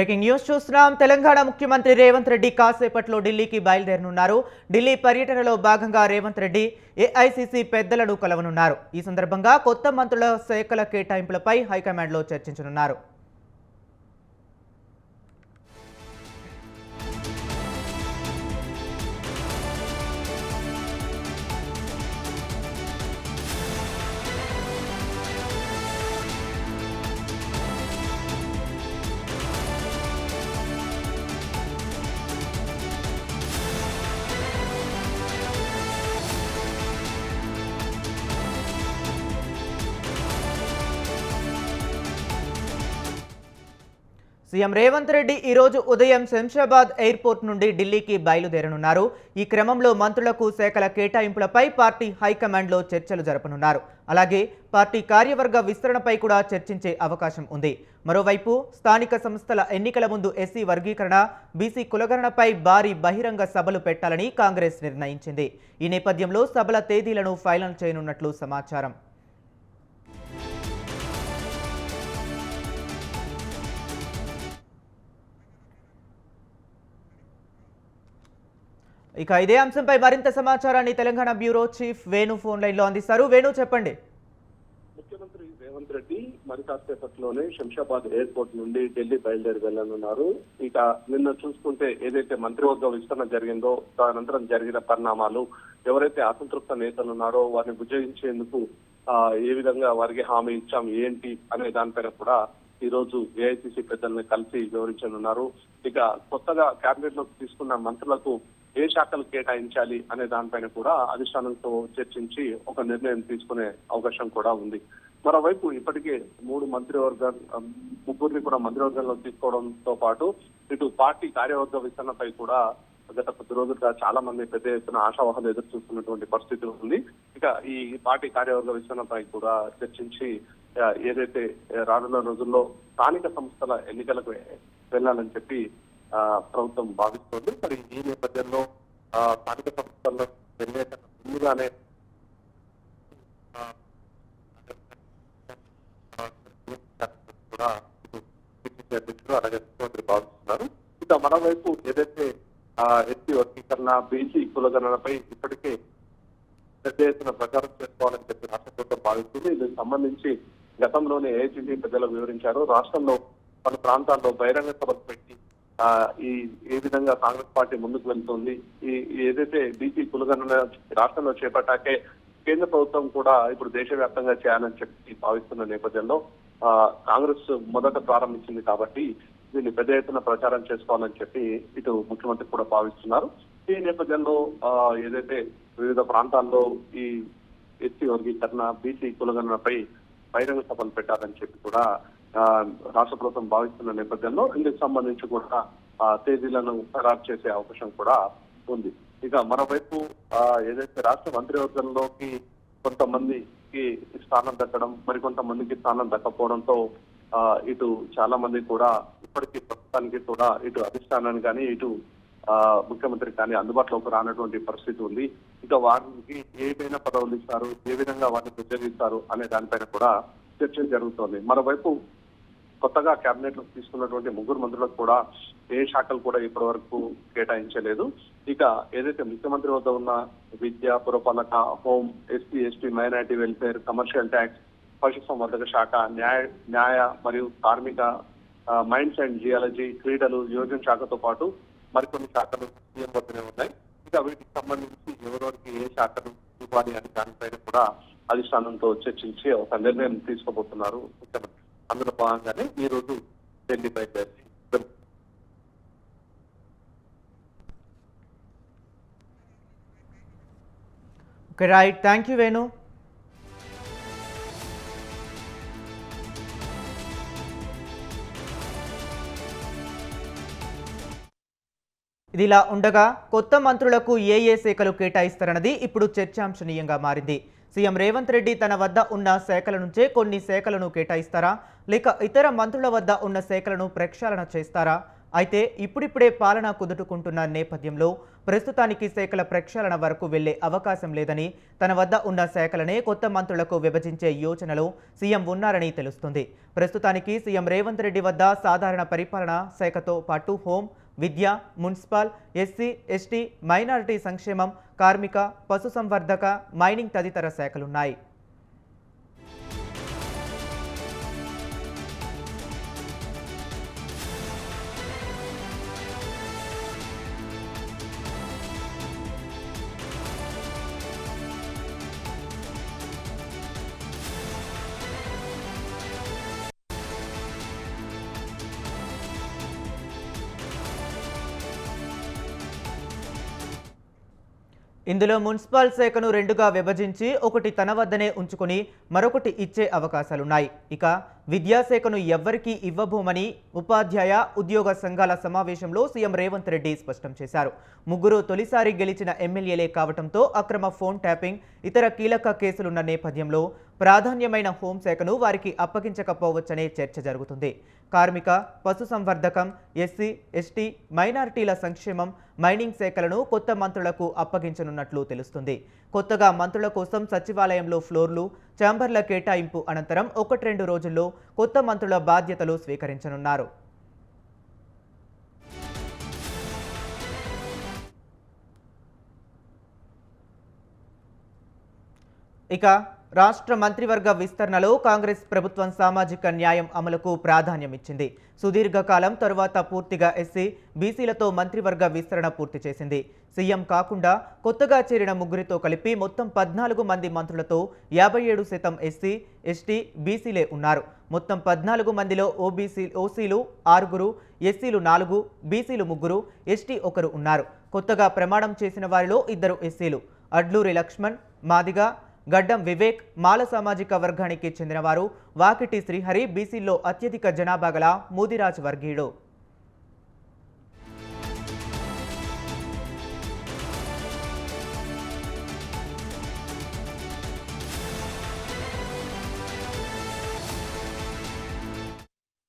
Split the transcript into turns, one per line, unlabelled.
Breaking news చూస్తున్నాం. తెలంగాణ ముఖ్యమంత్రి రేవంత్ రెడ్డి కాసేపట్లో ఢిల్లీకి బయలుదేరనున్నారు. ఢిల్లీ పర్యటనలో భాగంగా రేవంత్ రెడ్డి ఏఐసిసి పెద్దలను కలవనున్నారు. ఈ సందర్భంగా కొత్త మంత్రుల శాఖల కేటాయింపులపై హైకమాండ్లో చర్చించనున్నారు. సీఎం రేవంత్ రెడ్డి ఈరోజు ఉదయం శంషాబాద్ ఎయిర్పోర్ట్ నుండి ఢిల్లీకి బయలుదేరనున్నారు. ఈ క్రమంలో మంత్రులకు శాఖల కేటాయింపులపై పార్టీ హైకమాండ్లో చర్చలు జరపనున్నారు. అలాగే పార్టీ కార్యవర్గ విస్తరణపై కూడా చర్చించే అవకాశం ఉంది. మరోవైపు స్థానిక సంస్థల ఎన్నికల ముందు ఎస్సీ వర్గీకరణ బీసీ కులగణనపై భారీ బహిరంగ సభలు పెట్టాలని కాంగ్రెస్ నిర్ణయించింది. ఈ నేపథ్యంలో సభల తేదీలను ఫైనల్ చేయనున్నట్లు సమాచారం. ఇక ఇదే అంశంపై మరింత సమాచారాన్ని Telangana bureau chief Venu phone లైన్లో అందిస్తారు. వేణు చెప్పండి.
ముఖ్యమంత్రి రేవంత్ రెడ్డి మరి కాసేపట్లోనే శంషాబాద్ ఎయిర్పోర్ట్ నుండి ఢిల్లీ బయలుదేరి వెళ్ళనున్నారు. ఇక నిన్న చూసుకుంటే ఏదైతే మంత్రివర్గ విస్తరణ జరిగిందో దానంతరం జరిగిన పరిణామాలు ఎవరైతే అసంతృప్త నేతలు ఉన్నారో వారిని విజయించేందుకు ఆ, ఏ విధంగా వారికి హామీ ఇచ్చాం ఏంటి అనే దానిపైన కూడా ఈ రోజు ఏఐసిసి పెద్దల్ని కలిసి వివరించనున్నారు. ఇక కొత్తగా క్యాబినెట్లోకి తీసుకున్న మంత్రులకు ఏ శాఖలు కేటాయించాలి అనే దానిపైన కూడా అధిష్టానంతో చర్చించి ఒక నిర్ణయం తీసుకునే అవకాశం కూడా ఉంది. మరోవైపు ఇప్పటికే మూడు మంత్రివర్గ ముగ్గురిని కూడా మంత్రివర్గంలో తీసుకోవడంతో పాటు ఇటు పార్టీ కార్యవర్గ విస్తరణపై కూడా గత కొద్ది రోజులుగా చాలా మంది పెద్ద ఎత్తున ఆశావాహాలు ఎదురు చూస్తున్నటువంటి పరిస్థితి ఉంది. ఇక ఈ పార్టీ కార్యవర్గ విస్తరణపై కూడా చర్చించి ఏదైతే రానున్న రోజుల్లో స్థానిక సంస్థల ఎన్నికలకు వెళ్ళాలని చెప్పి ప్రభుత్వం భావిస్తోంది. మరి ఈ నేపథ్యంలో స్థానిక సంస్థల్లో వెళ్ళే ముందుగానే అధ్యక్షుడు అలాగే ముఖ్యమంత్రి భావిస్తున్నారు. ఇక మరోవైపు ఏదైతే ఎస్సీ వర్గీకరణ బీసీ కులగణనపై ఇప్పటికే పెద్ద ఎత్తున ప్రచారం చేసుకోవాలని చెప్పి రాష్ట్ర ప్రభుత్వం భావిస్తుంది. దీనికి సంబంధించి గతంలోనే ఏజెన్సీ పెద్దలు వివరించారు. రాష్ట్రంలో పలు ప్రాంతాల్లో బహిరంగ సభలు పెట్టి ఈ ఏ విధంగా కాంగ్రెస్ పార్టీ ముందుకు వెళ్తుంది? ఈ ఏదైతే బీసీ కులగణన రాష్ట్రంలో చేపట్టాకే కేంద్ర ప్రభుత్వం కూడా ఇప్పుడు దేశవ్యాప్తంగా చేయాలని చెప్పి భావిస్తున్న నేపథ్యంలో ఆ, కాంగ్రెస్ మొదట ప్రారంభించింది కాబట్టి దీన్ని పెద్ద ఎత్తున ప్రచారం చేసుకోవాలని చెప్పి ఇటు ముఖ్యమంత్రి కూడా భావిస్తున్నారు. ఈ నేపథ్యంలో ఆ, ఏదైతే వివిధ ప్రాంతాల్లో ఈ ఎస్సీ వర్గీకరణ బీసీ కులగణనపై బహిరంగ సభలు పెట్టాలని చెప్పి కూడా రాష్ట్ర ప్రభుత్వం భావిస్తున్న నేపథ్యంలో ఇందుకు సంబంధించి కూడా తేదీలను ఖరారు చేసే అవకాశం కూడా ఉంది. ఇక మరోవైపు ఏదైతే రాష్ట్ర మంత్రివర్గంలోకి కొంతమందికి స్థానం దక్కడం మరికొంతమందికి స్థానం దక్కపోవడంతో ఆ, ఇటు చాలా మంది కూడా ఇప్పటికీ ప్రస్తుతానికి కూడా ఇటు అధిష్టానాన్ని కానీ ఇటు ఆ, ముఖ్యమంత్రి కానీ అందుబాటులోకి రానటువంటి పరిస్థితి ఉంది. ఇక వారికి ఏమైనా పదవులు ఇస్తారు ఏ విధంగా వారిని ప్రత్యేకిస్తారు అనే దానిపైన కూడా చర్చ జరుగుతోంది. మరోవైపు కొత్తగా కేబినెట్లో తీసుకున్నటువంటి ముగ్గురు మంత్రులకు కూడా ఏ శాఖలు కూడా ఇప్పటి వరకు కేటాయించలేదు. ఇక ఏదైతే ముఖ్యమంత్రి వద్ద ఉన్న విద్య పురపాలక home SP ST minority welfare commercial tax పశుసంవర్ధక శాఖ న్యాయ న్యాయ మరియు కార్మిక మైండ్స్ అండ్ జియాలజీ క్రీడలు యోజన శాఖతో పాటు మరికొన్ని శాఖలు సీఎం వద్దనే ఉన్నాయి. ఇక వీటికి సంబంధించి ఎవరెవరికి ఏ శాఖను ఇవ్వాలి అనే దానిపైన కూడా అధిష్టానంతో చర్చించి ఒక నిర్ణయం తీసుకోబోతున్నారు ముఖ్యమంత్రి. అందులో భాగంగానే ఈరోజు ఢిల్లీ బయలుదేరి
okay right thank you Venu ఇదిలా ఉండగా కొత్త మంత్రులకు ఏ ఏ శాఖలు కేటాయిస్తారన్నది ఇప్పుడు చర్చాంశనీయంగా మారింది. సీఎం రేవంత్ రెడ్డి తన వద్ద ఉన్న శాఖల నుంచే కొన్ని శాఖలను కేటాయిస్తారా? లేక ఇతర మంత్రుల వద్ద ఉన్న శాఖలను ప్రక్షాళన చేస్తారా? అయితే ఇప్పుడిప్పుడే పాలన కుదుటుకుంటున్న నేపథ్యంలో ప్రస్తుతానికి శాఖల ప్రక్షాళన వరకు వెళ్ళే అవకాశం లేదని తన వద్ద ఉన్న శాఖలనే కొత్త మంత్రులకు విభజించే యోచనలో సీఎం ఉన్నారని తెలుస్తుంది. ప్రస్తుతానికి సీఎం రేవంత్ రెడ్డి వద్ద సాధారణ పరిపాలన శాఖతో పాటు హోం విద్య మున్సిపల్ ఎస్సీ ఎస్టీ మైనారిటీ సంక్షేమం కార్మిక పశుసంవర్ధక మైనింగ్ తదితర శాఖలున్నాయి. ఇందులో మున్సిపల్ శాఖను రెండుగా విభజించి ఒకటి తన వద్దనే ఉంచుకుని మరొకటి ఇచ్చే అవకాశాలున్నాయి. ఇక విద్యాశాఖను ఎవ్వరికీ ఇవ్వబోమని ఉపాధ్యాయ ఉద్యోగ సంఘాల సమావేశంలో సీఎం రేవంత్ రెడ్డి స్పష్టం చేశారు. ముగ్గురు తొలిసారి గెలిచిన ఎమ్మెల్యేలే కావడంతో అక్రమ ఫోన్ ట్యాపింగ్ ఇతర కీలక కేసులున్న నేపథ్యంలో ప్రాధాన్యమైన హోంశాఖను వారికి అప్పగించకపోవచ్చనే చర్చ జరుగుతుంది. కార్మిక పశుసంవర్ధకం ఎస్సీ ఎస్టీ మైనారిటీల సంక్షేమం మైనింగ్ శాఖలను కొత్త మంత్రులకు అప్పగించనున్నట్లు తెలుస్తుంది. కొత్తగా మంత్రుల కోసం సచివాలయంలో ఫ్లోర్లు ఛాంబర్ల కేటాయింపు అనంతరం ఒకటి రెండు రోజుల్లో కొత్త మంత్రుల బాధ్యతలు స్వీకరించనున్నారు. ఇక రాష్ట్ర మంత్రివర్గ విస్తరణలో కాంగ్రెస్ ప్రభుత్వం సామాజిక న్యాయం అమలుకు ప్రాధాన్యం ఇచ్చింది సుదీర్ఘకాలం తరువాత పూర్తిగా ఎస్సీ బీసీలతో మంత్రివర్గ విస్తరణ పూర్తి చేసింది. సీఎం కాకుండా కొత్తగా చేరిన ముగ్గురితో కలిపి మొత్తం పద్నాలుగు మంది మంత్రులతో యాభై ఏడు శాతం ఎస్సీ ఎస్టీ బీసీలే ఉన్నారు. మొత్తం పద్నాలుగు మందిలో ఓబీసీ ఓసీలు ఆరుగురు ఎస్సీలు నాలుగు బీసీలు ముగ్గురు ఎస్టీ ఒకరు ఉన్నారు. కొత్తగా ప్రమాణం చేసిన వారిలో ఇద్దరు ఎస్సీలు. అడ్లూరి లక్ష్మణ్ మాదిగా గడ్డం వివేక్ మాల సామాజిక వర్గానికి చెందినవారు. వాకిటి శ్రీహరి బీసీల్లో అత్యధిక జనాభా గల మూదిరాజ్ వర్గీయుడు.